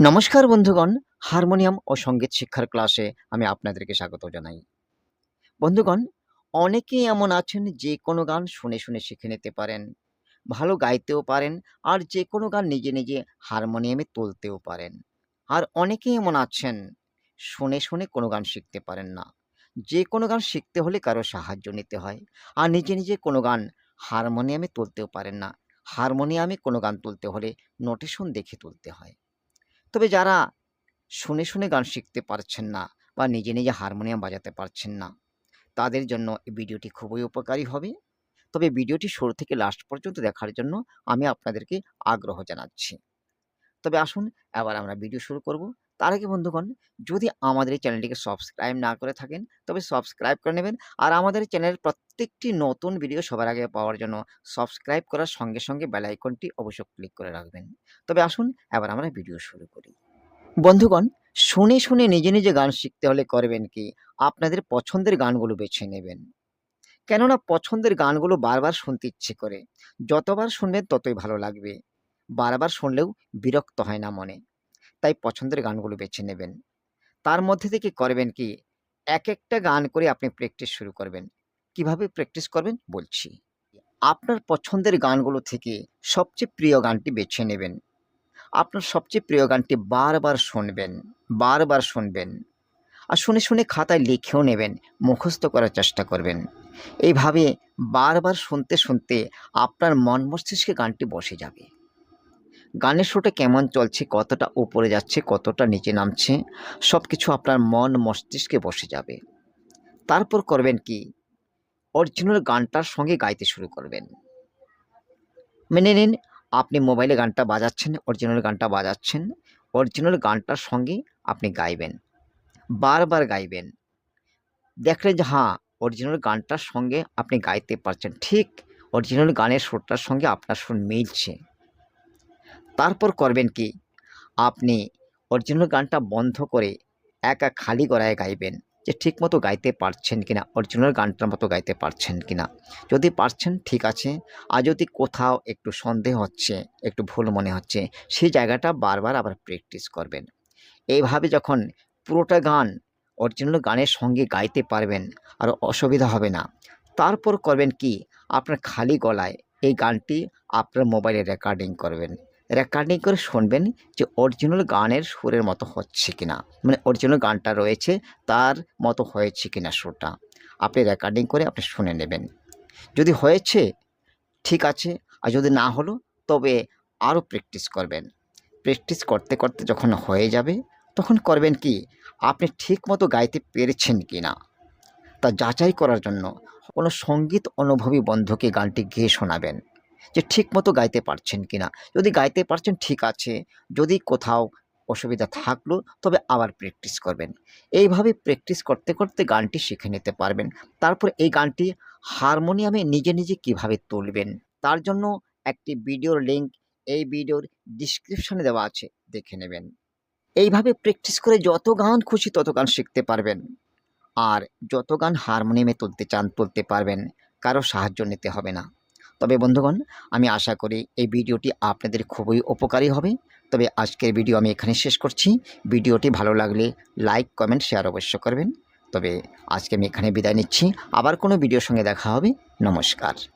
নমস্কার বন্ধুগণ, হারমোনিয়াম ও সংগীত শিক্ষার ক্লাসে আমি আপনাদেরকে স্বাগত জানাই। বন্ধুগণ, অনেকেই এমন আছেন যে কোনো গান শুনে শুনে শিখে নিতে পারেন, ভালো গাইতেও পারেন আর যে কোনো গান নিজে নিজে হারমোনিয়ামে তুলতেও পারেন। আর অনেকেই এমন আছেন, শুনে শুনে কোনো গান শিখতে পারেন না। যে কোনো গান শিখতে হলে কারও সাহায্য নিতে হয় আর নিজে নিজে কোনো গান হারমোনিয়ামে তুলতেও পারেন না। হারমোনিয়ামে কোনো গান তুলতে হলে নোটেশন দেখে তুলতে হয়। তবে যারা শুনে শুনে গান শিখতে পারছেন না বা নিজে নিজে হারমোনিয়াম বাজাতে পারছেন না, তাদের জন্য এই ভিডিওটি খুবই উপকারী হবে। তবে ভিডিওটি শুরু থেকে লাস্ট পর্যন্ত দেখার জন্য আমি আপনাদেরকে আগ্রহ জানাচ্ছি। তবে আসুন, এবার আমরা ভিডিও শুরু করব। তার আগে বন্ধুগণ, যদি আমাদের এই চ্যানেলটিকে সাবস্ক্রাইব না করে থাকেন, তবে সাবস্ক্রাইব করে নেবেন। আর আমাদের চ্যানেলের প্রত্যেকটি নতুন ভিডিও সবার আগে পাওয়ার জন্য সাবস্ক্রাইব করার সঙ্গে সঙ্গে বেল আইকনটি অবশ্যই ক্লিক করে রাখবেন। তবে আসুন, এবার আমরা ভিডিও শুরু করি। বন্ধুগণ, শুনে শুনে নিজে নিজে গান শিখতে হলে করবেন কি? আপনাদের পছন্দের গানগুলো বেছে নেবেন। কেননা পছন্দের গানগুলো বারবার শুনতে ইচ্ছে করে। যতবার শুনবেন ততই ভালো লাগবে। বারবার শুনলেও বিরক্ত হয় না মনে। তাই পছন্দের গানগুলো বেছে নেবেন। তার মধ্যে থেকে করবেন কি? এক একটা গান করে আপনি প্র্যাকটিস শুরু করবেন। কীভাবে প্র্যাকটিস করবেন বলছি। আপনার পছন্দের গানগুলো থেকে সবচেয়ে প্রিয় গানটি বেছে নেবেন। আপনার সবচেয়ে প্রিয় গানটি বারবার শুনবেন বারবার শুনবেন। আর শুনে শুনে খাতায় লিখেও নেবেন, মুখস্থ করার চেষ্টা করবেন। এইভাবে বারবার শুনতে শুনতে আপনার মন মস্তিষ্কে গানটি বসে যাবে। গানের শোটা কেমন চলছে, কতটা উপরে যাচ্ছে, কতটা নিচে নামছে সব কিছু আপনার মন মস্তিষ্কে বসে যাবে। তারপর করবেন কি? অরিজিনাল গানটার সঙ্গে গাইতে শুরু করবেন। মেনে নিন আপনি মোবাইলে গানটা বাজাচ্ছেন অরিজিনাল গানটা বাজাচ্ছেন অরিজিনাল গানটার সঙ্গে আপনি গাইবেন, বারবার গাইবেন। দেখলেন যে হ্যাঁ অরিজিনাল গানটার সঙ্গে আপনি গাইতে পারছেন, ঠিক অরিজিনাল গানের সুরটার সঙ্গে আপনার সুর মিলছে। তারপর করবেন কি? আপনি অরিজিনাল গানটা বন্ধ করে একা খালি গড়ায় গাইবেন। যে ঠিকমতো গাইতে পারছেন কিনা অরিজিনাল গানটার মতো গাইতে পারছেন কিনা। যদি পারছেন, ঠিক আছে। আর যদি কোথাও একটু সন্দেহ হচ্ছে, একটু ভুল মনে হচ্ছে, সেই জায়গাটা বারবার আবার প্র্যাকটিস করবেন। এইভাবে যখন পুরোটা গান অরিজিনাল গানের সঙ্গে গাইতে পারবেন, আর অসুবিধা হবে না। তারপর করবেন কি? আপনার খালি গলায় এই গানটি আপনার মোবাইলে রেকর্ডিং করবেন। রেকর্ডিং করে শুনবেন যে অরিজিনাল গানের সুরের মতো হচ্ছে কিনা। মানে অরিজিনাল গানটা রয়েছে, তার মতো হয়েছে কিনা সুরটা। আপনি রেকর্ডিং করে আপনি শুনে নেবেন। যদি হয়েছে, ঠিক আছে, আর যদি না হলো, তবে আরও প্র্যাকটিস করবেন। প্র্যাকটিস করতে করতে যখন হয়ে যাবে, তখন করবেন কি, আপনি ঠিক মতো গাইতে পেরেছেন কি না তা যাচাই করার জন্য কোনো সংগীত অনুভবী বন্ধুকে গানটি গেয়ে শোনাবেন। যে ঠিক মতো গাইতে পারছেন কি না যদি গাইতে পারছেন, ঠিক আছে। যদি কোথাও অসুবিধা থাকল, তবে আবার প্র্যাকটিস করবেন। এইভাবে প্র্যাকটিস করতে করতে গানটি শিখে নিতে পারবেন। তারপর এই গানটি হারমোনিয়ামে নিজে নিজে কীভাবে তুলবেন, তার জন্য একটি ভিডিওর লিঙ্ক এই ভিডিওর ডিসক্রিপশনে দেওয়া আছে, দেখে নেবেন। এইভাবে প্র্যাকটিস করে যত গান খুশি তত গান শিখতে পারবেন। আর যত গান হারমোনিয়ামে তুলতে চান, তুলতে পারবেন। কারও সাহায্য নিতে হবে না। তবে বন্ধুগণ, আমি আশা করি এই ভিডিওটি আপনাদের খুবই উপকারী হবে। তবে আজকের ভিডিও আমি এখানে শেষ করছি। ভিডিওটি ভালো লাগলে লাইক, কমেন্ট, শেয়ার অবশ্য করবেন। তবে আজকে আমি এখানে বিদায় নিচ্ছি। আবার কোনো ভিডিওর সঙ্গে দেখা হবে। নমস্কার।